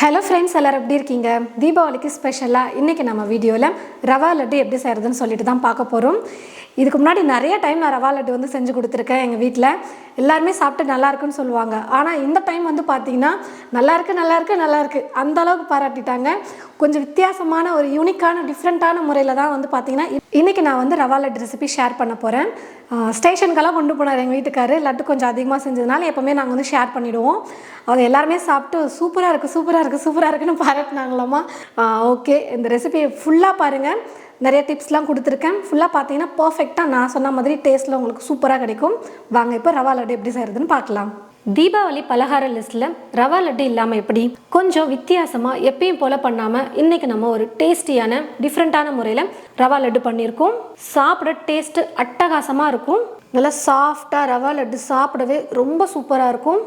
Hello friends எல்லோரும் எப்படி இருக்கீங்க? தீபாவளிக்கு ஸ்பெஷலாக இன்றைக்கி நம்ம வீடியோவில் ரவா லட்டு எப்படி செய்கிறதுன்னு சொல்லிட்டு தான் பார்க்க போகிறோம் இதுக்கு முன்னாடி நிறைய டைம் நான் ரவா லட்டு வந்து செஞ்சு கொடுத்துருக்கேன் எங்கள் வீட்டில் எல்லாருமே சாப்பிட்டு நல்லா இருக்குன்னு சொல்லுவாங்க. ஆனால் இந்த டைம் வந்து பார்த்தீங்கன்னா நல்லா இருக்கு நல்லா இருக்கு நல்லா இருக்கு. அந்த அளவுக்கு பாராட்டிட்டாங்க. கொஞ்சம் வித்தியாசமான ஒரு யூனிக்கான டிஃப்ரெண்ட்டான முறையில் தான் வந்து பார்த்தீங்கன்னா இன்றைக்கி நான் வந்து ரவா லட்டு ரெசிபி ஷேர் பண்ண போகிறேன் ஸ்டேஷனுக்கெல்லாம் கொண்டு போனார் எங்கள் வீட்டுக்காரு. லட்டு கொஞ்சம் அதிகமாக செஞ்சதுனால எப்போவுமே நாங்கள் வந்து ஷேர் பண்ணிவிடுவோம் அவங்க எல்லாருமே சாப்பிட்டு சூப்பராக இருக்குது சூப்பராக இருக்குது சூப்பராக இருக்குன்னு பாராட்டினாங்களாமா? ஓகே இந்த ரெசிபியை ஃபுல்லாக பாருங்கள் நிறைய டிப்ஸ்லாம் கொடுத்துருக்கேன். ஃபுல்லாக பார்த்தீங்கன்னா பர்ஃபெக்டாக நான் சொன்ன மாதிரி டேஸ்ட்டில் உங்களுக்கு சூப்பராக கிடைக்கும். வாங்க இப்போ ரவா லட்டு எப்படி செய்கிறதுன்னு பார்க்கலாம். தீபாவளி பலகார லிஸ்ட்டில் ரவா லட்டு இல்லாமல் எப்படி? கொஞ்சம் வித்தியாசமாக எப்பயும் போல் பண்ணாமல் இன்றைக்கி நம்ம ஒரு டேஸ்டியான டிஃப்ரெண்ட்டான முறையில் ரவா லட்டு பண்ணியிருக்கோம். சாப்பிட டேஸ்ட்டு அட்டகாசமாக இருக்கும். நல்லா சாஃப்டாக ரவா லட்டு சாப்பிடவே ரொம்ப சூப்பராக இருக்கும்.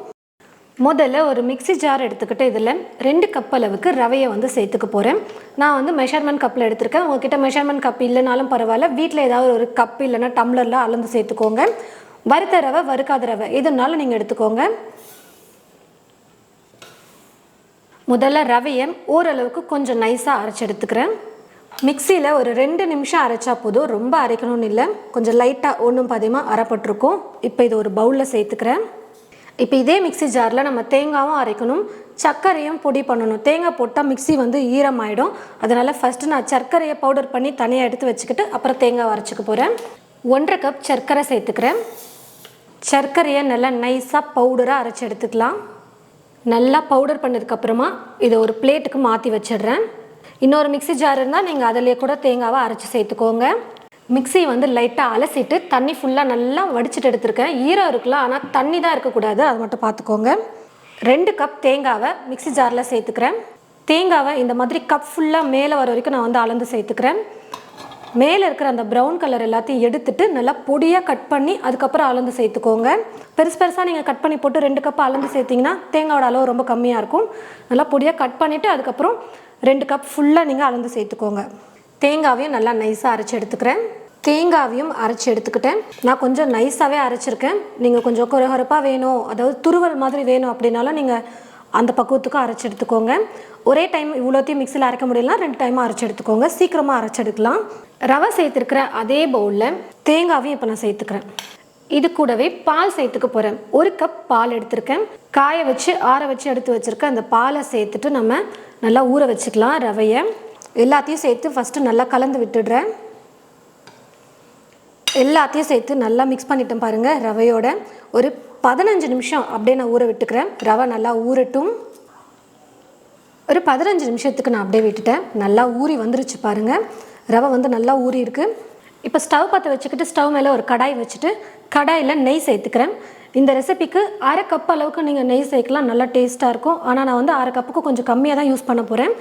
முதல்ல ஒரு மிக்ஸி ஜார் எடுத்துக்கிட்டு இதில் ரெண்டு கப் அளவுக்கு ரவையை வந்து சேர்த்துக்க போகிறேன் நான் வந்து மெஷர்மெண்ட் கப்பில் எடுத்திருக்கேன். உங்ககிட்ட மெஷர்மெண்ட் கப் இல்லைனாலும் பரவாயில்ல. வீட்டில் ஏதாவது ஒரு கப் இல்லைன்னா டம்ளரில் அளந்து சேர்த்துக்கோங்க. வறுத்த ரவை வறுக்காத ரவை எதுனாலும் நீங்கள் எடுத்துக்கோங்க. முதல்ல ரவையை ஓரளவுக்கு கொஞ்சம் நைஸாக அரைச்சி எடுத்துக்கிறேன். மிக்சியில் ஒரு ரெண்டு நிமிஷம் அரைச்சா போதும். ரொம்ப அரைக்கணும்னு இல்லை. கொஞ்சம் லைட்டாக ஒன்றும் பாதியமாக அரைப்பட்டிருக்கும். இப்போ இது ஒரு பவுலில் சேர்த்துக்கிறேன். இப்போ இதே மிக்ஸி ஜாரில் நம்ம தேங்காவும் அரைக்கணும் சர்க்கரையும் பொடி பண்ணணும். தேங்காய் போட்டால் மிக்ஸி வந்து ஈரமாயிடும். அதனால் ஃபஸ்ட்டு நான் சர்க்கரையை பவுடர் பண்ணி தனியாக எடுத்து வச்சுக்கிட்டு அப்புறம் தேங்காய் அரைச்சிக்க போகிறேன் ஒன்றரை கப் சர்க்கரை சேர்த்துக்கிறேன். சர்க்கரையை நல்லா நைஸாக பவுடராக அரைச்சி எடுத்துக்கலாம். நல்லா பவுடர் பண்ணதுக்கப்புறமா இதை ஒரு பிளேட்டுக்கு மாற்றி வச்சிடுறேன். இன்னொரு மிக்ஸி ஜார் இருந்தால் நீங்கள் அதிலே கூட தேங்காவை அரைச்சி சேர்த்துக்கோங்க. மிக்ஸி வந்து லைட்டாக அலசிட்டு தண்ணி ஃபுல்லாக நல்லா வடிச்சிட்டு எடுத்திருக்கேன். ஈரம் இருக்கலாம் ஆனால் தண்ணி தான் இருக்கக்கூடாது. அது மட்டும் பார்த்துக்கோங்க. ரெண்டு கப் தேங்காவை மிக்ஸி ஜாரில் சேர்த்துக்கிறேன். தேங்காவை இந்த மாதிரி கப் ஃபுல்லாக மேலே வர வரைக்கும் நான் வந்து அளந்து சேர்த்துக்கிறேன். மேலே இருக்கிற அந்த ப்ரௌன் கலர் எல்லாத்தையும் எடுத்துட்டு நல்லா பொடியாக கட் பண்ணி அதுக்கப்புறம் அளந்து சேர்த்துக்கோங்க. பெருசு பெருசாக நீங்கள் கட் பண்ணி போட்டு ரெண்டு கப் அளந்து சேர்த்திங்கன்னா தேங்காவோட அளவு ரொம்ப கம்மியாக இருக்கும். நல்லா பொடியாக கட் பண்ணிவிட்டு அதுக்கப்புறம் ரெண்டு கப் ஃபுல்லாக நீங்கள் அளந்து சேர்த்துக்கோங்க. தேங்காவையும் நல்லா நைஸாக அரைச்சி எடுத்துக்கிறேன். தேங்காவையும் அரைச்சி எடுத்துக்கிட்டேன். நான் கொஞ்சம் நைஸாகவே அரைச்சிருக்கேன். நீங்கள் கொஞ்சம் குறகுறப்பாக வேணும். அதாவது துருவல் மாதிரி வேணும் அப்படின்னாலும் நீங்கள் அந்த பக்குவத்துக்கும் அரைச்சி எடுத்துக்கோங்க. ஒரே டைம் இவ்வளோத்தையும் மிக்சியில் அரைக்க முடியலாம் ரெண்டு டைமாக அரைச்சி எடுத்துக்கோங்க. சீக்கிரமாக அரைச்சி எடுக்கலாம். ரவை சேர்த்துருக்கிற அதே பவுலில் தேங்காவையும் இப்போ நான் சேர்த்துக்கிறேன். இது கூடவே பால் சேர்த்துக்க போகிறேன் ஒரு கப் பால் எடுத்திருக்கேன். காய வச்சு ஆற வச்சு எடுத்து வச்சுருக்கேன் அந்த பாலை சேர்த்துட்டு நம்ம நல்லா ஊற வச்சுக்கலாம் ரவையை. எல்லாத்தையும் சேர்த்து ஃபஸ்ட்டு நல்லா கலந்து விட்டுடுறேன். எல்லாத்தையும் சேர்த்து நல்லா மிக்ஸ் பண்ணிட்டேன் பாருங்கள் ரவையோட. ஒரு பதினஞ்சு நிமிஷம் அப்படியே நான் ஊற விட்டுக்கிறேன். ரவை நல்லா ஊறட்டும். ஒரு பதினஞ்சு நிமிஷத்துக்கு நான் அப்படியே விட்டுட்டேன். நல்லா ஊறி வந்துருச்சு பாருங்கள் ரவை வந்து நல்லா ஊறி இருக்கு. இப்போ ஸ்டவ் பற்ற வச்சுக்கிட்டு ஸ்டவ் மேலே ஒரு கடாய் வச்சுட்டு கடாயில் நெய் சேர்த்துக்கிறேன். இந்த ரெசிபிக்கு அரை கப் அளவுக்கு நீங்கள் நெய் சேர்க்கலாம். நல்லா டேஸ்ட்டாக இருக்கும். ஆனால் நான் வந்து அரை கப்புக்கு கொஞ்சம் கம்மியாக தான் யூஸ் பண்ண போகிறேன்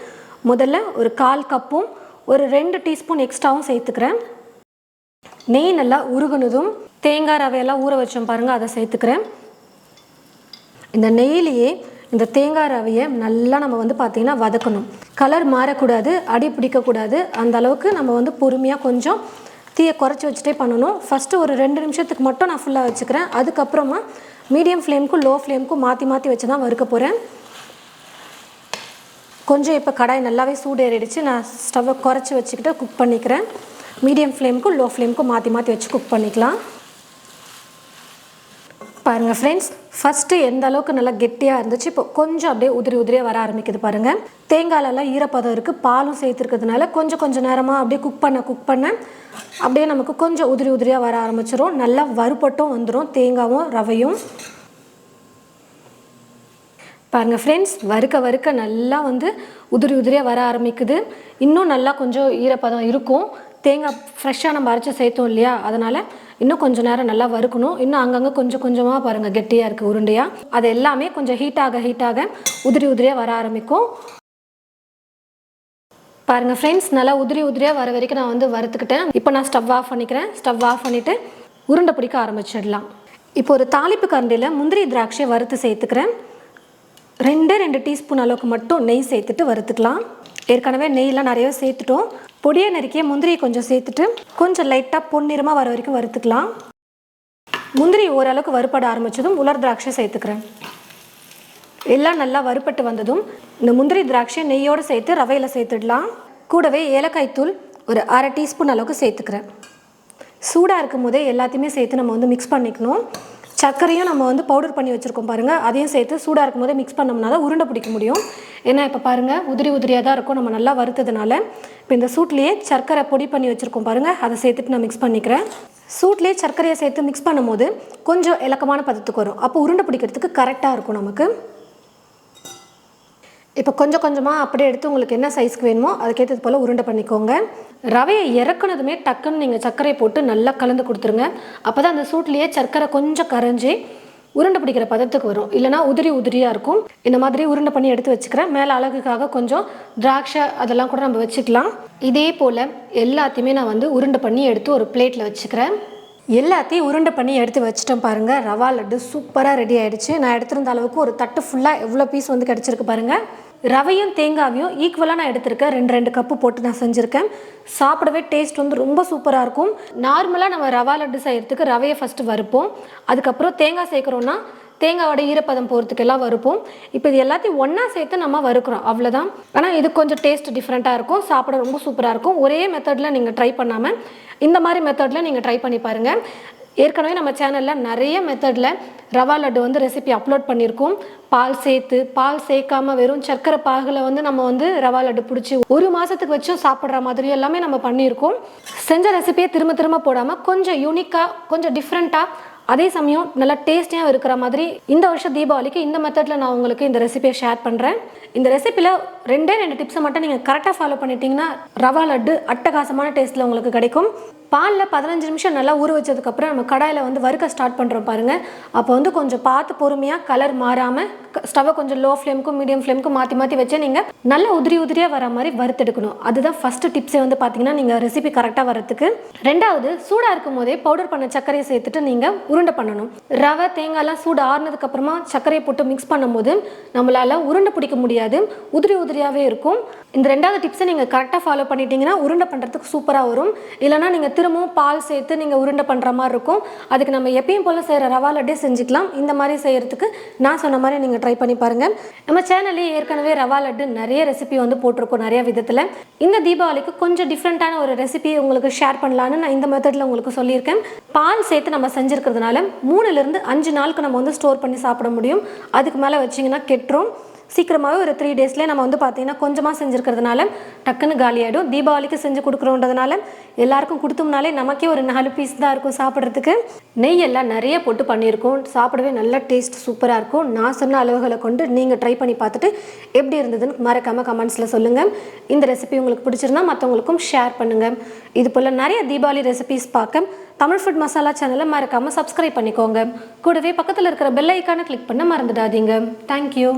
முதல்ல ஒரு கால் கப்பும் ஒரு ரெண்டு டீஸ்பூன் எக்ஸ்ட்ராவும் சேர்த்துக்கிறேன். நெய் நல்லா உருகுனதும் தேங்காய் ரவையெல்லாம் ஊற வச்சோம் பாருங்கள் அதை சேர்த்துக்கிறேன். இந்த நெய்லேயே இந்த தேங்காய் ரவையை நல்லா நம்ம வந்து பார்த்திங்கன்னா வதக்கணும். கலர் மாறக்கூடாது அடி பிடிக்கக்கூடாது. அந்த அளவுக்கு நம்ம வந்து பொறுமையாக கொஞ்சம் தீயை குறைச்சி வச்சுட்டே பண்ணணும். ஃபஸ்ட்டு ஒரு ரெண்டு நிமிஷத்துக்கு மட்டும் நான் ஃபுல்லாக வச்சுக்கிறேன். அதுக்கப்புறமா மீடியம் ஃப்ளேமுக்கும் லோ ஃப்ளேமுக்கும் மாற்றி மாற்றி வச்சு தான் வறுக்க போகிறேன் கொஞ்சம் இப்போ கடாய் நல்லாவே சூடேறிடுச்சு. நான் ஸ்டவ்வை குறைச்சி வச்சுக்கிட்டு குக் பண்ணிக்கிறேன். மீடியம் ஃப்ளேமுக்கும் லோ ஃப்ளேமுக்கும் மாற்றி மாற்றி வச்சு குக் பண்ணிக்கலாம். பாருங்கள் ஃப்ரெண்ட்ஸ் ஃபஸ்ட்டு எந்த அளவுக்கு நல்லா கெட்டியாக இருந்துச்சு இப்போ கொஞ்சம் அப்படியே உதிரி உதிரியாக வர ஆரம்பிக்குது பாருங்கள் தேங்காயிலலாம் ஈரப்பதம் இருக்குது பாலும் சேர்த்துருக்கிறதுனால கொஞ்சம் கொஞ்சம் நேரமாக அப்படியே குக் பண்ண குக் பண்ண அப்படியே நமக்கு கொஞ்சம் உதிரி உதிரியாக வர ஆரம்பிச்சிரும். நல்லா வறுபட்டும் வந்துடும் தேங்காவும் ரவையும். பாருங்கள் ஃப்ரெண்ட்ஸ் வறுக்க வறுக்க நல்லா வந்து உதிரி உதிரியாக வர ஆரம்பிக்குது. இன்னும் நல்லா கொஞ்சம் ஈரப்பதம் இருக்கும். தேங்காய் ஃப்ரெஷ்ஷாக நம்ம அரைச்சி சேர்த்தோம் இல்லையா? அதனால் இன்னும் கொஞ்சம் நேரம் நல்லா வறுக்கணும். இன்னும் அங்கங்கே கொஞ்சம் கொஞ்சமாக பாருங்கள் கெட்டியாக இருக்குது உருண்டையாக அது எல்லாமே கொஞ்சம் ஹீட்டாக ஹீட்டாக உதிரி உதிரியாக வர ஆரம்பிக்கும். பாருங்கள் ஃப்ரெண்ட்ஸ் நல்லா உதிரி உதிரியாக வர வரைக்கும் நான் வந்து வறுத்துக்கிட்டேன். இப்போ நான் ஸ்டவ் ஆஃப் பண்ணிக்கிறேன். ஸ்டவ் ஆஃப் பண்ணிவிட்டு உருண்டை பிடிக்க ஆரம்பிச்சிடலாம். இப்போ ஒரு தாளிப்பு கரண்டியில் முந்திரி திராட்சையை வறுத்து சேர்த்துக்கிறேன். ரெண்டே ரெண்டு டீஸ்பூன் அளவுக்கு மட்டும் நெய் சேர்த்துட்டு வறுத்துக்கலாம். ஏற்கனவே நெய்லாம் நிறைய சேர்த்துட்டோம். பொடியை நறுக்கிய முந்திரியை கொஞ்சம் சேர்த்துட்டு கொஞ்சம் லைட்டாக பொன்னிறமாக வர வரைக்கும் வறுத்துக்கலாம். முந்திரி ஓரளவுக்கு வறுபட ஆரம்பித்ததும் உலர் திராட்சை சேர்த்துக்கிறேன். எல்லாம் நல்லா வறுபட்டு வந்ததும் இந்த முந்திரி திராட்சை நெய்யோடு சேர்த்து ரவையில் சேர்த்துடலாம். கூடவே ஏலக்காய் தூள் ஒரு அரை டீஸ்பூன் அளவுக்கு சேர்த்துக்கிறேன். சூடாக இருக்கும் போதே எல்லாத்தையுமே சேர்த்து நம்ம வந்து மிக்ஸ் பண்ணிக்கணும். சர்க்கரையும் நம்ம வந்து பவுடர் பண்ணி வச்சுருக்கோம் பாருங்கள் அதையும் சேர்த்து சூடாக இருக்கும் போதே மிக்ஸ் பண்ணோம்னா தான் உருண்டை பிடிக்க முடியும். ஏன்னா இப்போ பாருங்கள் உதிரி உதிரியாக தான் இருக்கும். நம்ம நல்லா வறுத்ததுனால இப்போ இந்த சூட்லேயே சர்க்கரை பொடி பண்ணி வச்சுருக்கோம் பாருங்கள் அதை சேர்த்துட்டு நான் மிக்ஸ் பண்ணிக்கிறேன். சூட்லேயே சர்க்கரையை சேர்த்து மிக்ஸ் பண்ணும்போது கொஞ்சம் இலக்கமான பதத்துக்கு வரும். அப்போ உருண்டை பிடிக்கிறதுக்கு கரெக்டாக இருக்கும் நமக்கு. இப்போ கொஞ்சம் கொஞ்சமாக அப்படியே எடுத்து உங்களுக்கு என்ன சைஸ்க்கு வேணுமோ அதுக்கேற்றது போல் உருண்டை பண்ணிக்கோங்க. ரவையை இறக்குனதுமே டக்குன்னு நீங்கள் சர்க்கரையை போட்டு நல்லா கலந்து கொடுத்துருங்க. அப்போ தான் அந்த சூட்லேயே சர்க்கரை கொஞ்சம் கரைஞ்சி உருண்டை பிடிக்கிற பதத்துக்கு வரும். இல்லைனா உதிரி உதிரியாக இருக்கும். இந்த மாதிரி உருண்டை பண்ணி எடுத்து வச்சுக்கிறேன். மேலே அழகுக்காக கொஞ்சம் திராட்சை அதெல்லாம் கூட நம்ம வச்சுக்கலாம். இதே போல் எல்லாத்தையுமே நான் வந்து உருண்டை பண்ணி எடுத்து ஒரு பிளேட்டில் வச்சுக்கிறேன். எல்லாத்தையும் உருண்டை பண்ணி எடுத்து வச்சிட்டேன் பாருங்கள் ரவா லட்டு சூப்பராக ரெடி ஆகிடுச்சு நான் எடுத்திருந்த அளவுக்கு ஒரு தட்டு ஃபுல்லாக எவ்வளோ பீஸ் வந்து கிடச்சிருக்கு பாருங்கள் ரவையும் தேங்காவையும் ஈக்குவலாக நான் எடுத்திருக்கேன். ரெண்டு ரெண்டு கப்பு போட்டு நான் செஞ்சுருக்கேன். சாப்பிடவே டேஸ்ட் வந்து ரொம்ப சூப்பராக இருக்கும். நார்மலாக நம்ம ரவா லட்டு செய்கிறதுக்கு ரவையை ஃபஸ்ட்டு வறுப்போம். அதுக்கப்புறம் தேங்காய் சேர்க்குறோன்னா தேங்காயோட ஈரப்பதம் போகிறதுக்கெல்லாம் வறுப்போம். இப்போ இது எல்லாத்தையும் ஒன்றா சேர்த்து நம்ம வறுக்கிறோம். அவ்வளோதான் ஆனால் இது கொஞ்சம் டேஸ்ட் டிஃப்ரெண்ட்டாக இருக்கும். சாப்பிட ரொம்ப சூப்பராக இருக்கும். ஒரே மெத்தடில் நீங்கள் ட்ரை பண்ணாமல் இந்த மாதிரி மெத்தடில் நீங்கள் ட்ரை பண்ணி பாருங்கள் ஏற்கனவே நம்ம சேனலில் நிறைய மெத்தடில் ரவா லட்டு வந்து ரெசிபி அப்லோட் பண்ணியிருக்கோம். பால் சேர்த்து பால் சேர்க்காம வெறும் சர்க்கரை பாகில் வந்து நம்ம வந்து ரவா லட்டு பிடிச்சி ஒரு மாதத்துக்கு வச்சும் சாப்பிட்ற மாதிரி எல்லாமே நம்ம பண்ணியிருக்கோம். செஞ்ச ரெசிபியை திரும்ப திரும்ப போடாமல் கொஞ்சம் யூனிக்காக கொஞ்சம் டிஃப்ரெண்ட்டாக அதே சமயம் நல்லா டேஸ்டியாக இருக்கிற மாதிரி இந்த வருஷம் தீபாவளிக்கு இந்த மெத்தடில் நான் உங்களுக்கு இந்த ரெசிபியை ஷேர் பண்ணுறேன் இந்த ரெசிபியில் ரெண்டே ரெண்டு டிப்ஸை மட்டும் நீங்கள் கரெக்டாக ஃபாலோ பண்ணிட்டீங்கன்னா ரவா லட்டு அட்டகாசமான டேஸ்ட்டில் உங்களுக்கு கிடைக்கும். பாலில் பதினஞ்சு நிமிஷம் நல்லா ஊற வச்சதுக்கப்புறம் நம்ம கடாயில் வந்து வறுக்க ஸ்டார்ட் பண்ணுறோம் பாருங்கள் அப்போ வந்து கொஞ்சம் பார்த்து பொறுமையாக கலர் மாறாமல் ஸ்டவ்வை கொஞ்சம் லோ ஃப்ளேமுக்கும் மீடியம் ஃப்ளேமுக்கும் மாற்றி மாற்றி வச்சு நீங்கள் நல்ல உதிரி உதிரியாக வர மாதிரி வறுத்தெடுக்கணும் அதுதான் ஃபஸ்ட்டு டிப்ஸே வந்து பார்த்தீங்கன்னா நீங்கள் ரெசிபி கரெக்டாக வரதுக்கு ரெண்டாவது சூடாக இருக்கும் போதே பவுடர் பண்ண சர்க்கரையை சேர்த்துட்டு நீங்கள் உருண்டை பண்ணணும். ரவை தேங்காய்லாம் சூடு ஆறுனதுக்கப்புறமா சர்க்கரையை போட்டு மிக்ஸ் பண்ணும்போது நம்மளால் உருண்டை பிடிக்க முடியாது. உதிரி உதிரியாகவே இருக்கும். இந்த ரெண்டாவது டிப்ஸை நீங்கள் கரெக்டாக ஃபாலோ பண்ணிட்டீங்கன்னா உருண்டை பண்ணுறதுக்கு சூப்பராக வரும். இல்லைனா நீங்கள் திரும்பவும் பால் சேர்த்து நீங்கள் உருண்டை பண்ணுற மாதிரி இருக்கும். அதுக்கு நம்ம எப்பயும் போல் செய்கிற ரவா லட்டே செஞ்சுக்கலாம். இந்த மாதிரி செய்கிறதுக்கு நான் சொன்ன மாதிரி நீங்கள் ட்ரை பண்ணி பாருங்கள் நம்ம சேனல்லே ஏற்கனவே ரவா லட்டு நிறைய ரெசிபி வந்து போட்டிருக்கோம் நிறைய விதத்தில். இந்த தீபாவளிக்கு கொஞ்சம் டிஃப்ரெண்ட்டான ஒரு ரெசிபி உங்களுக்கு ஷேர் பண்ணலான்னு நான் இந்த மெத்தடில் உங்களுக்கு சொல்லியிருக்கேன். பால் சேர்த்து நம்ம செஞ்சுருக்கிறதுனால மூணுலேருந்து அஞ்சு நாளுக்கு நம்ம வந்து ஸ்டோர் பண்ணி சாப்பிட முடியும். அதுக்கு மேலே வச்சிங்கன்னா கெட்டுரும். சீக்கிரமாகவே ஒரு த்ரீ டேஸ்லேயே நம்ம வந்து பார்த்தீங்கன்னா கொஞ்சமாக செஞ்சுருக்கிறதுனால டக்குன்னு காலியாகிடும் தீபாவளிக்கு செஞ்சு கொடுக்குறோன்றதுனால எல்லாருக்கும் கொடுத்தோம்னாலே நமக்கே ஒரு நாலு பீஸ் தான் இருக்கும் சாப்பிட்றதுக்கு. நெய் எல்லாம் நிறைய போட்டு பண்ணியிருக்கோம். சாப்பிடவே நல்ல டேஸ்ட் சூப்பராக இருக்கும். நான் சொன்ன அளவுகளை கொண்டு நீங்கள் ட்ரை பண்ணி பார்த்துட்டு எப்படி இருந்ததுன்னு மறக்காமல் கமெண்ட்ஸில் சொல்லுங்கள் இந்த ரெசிபி உங்களுக்கு பிடிச்சிருந்தா மற்றவங்களுக்கும் ஷேர் பண்ணுங்கள் இது போல் நிறைய தீபாவளி ரெசிபிஸ் பார்க்க தமிழ் ஃபுட் மசாலா சேனலை மறக்காமல் சப்ஸ்கிரைப் பண்ணிக்கோங்க. கூடவே பக்கத்தில் இருக்கிற பெல் ஐக்கானை கிளிக் பண்ண மறந்துடாதீங்க. தேங்க்யூ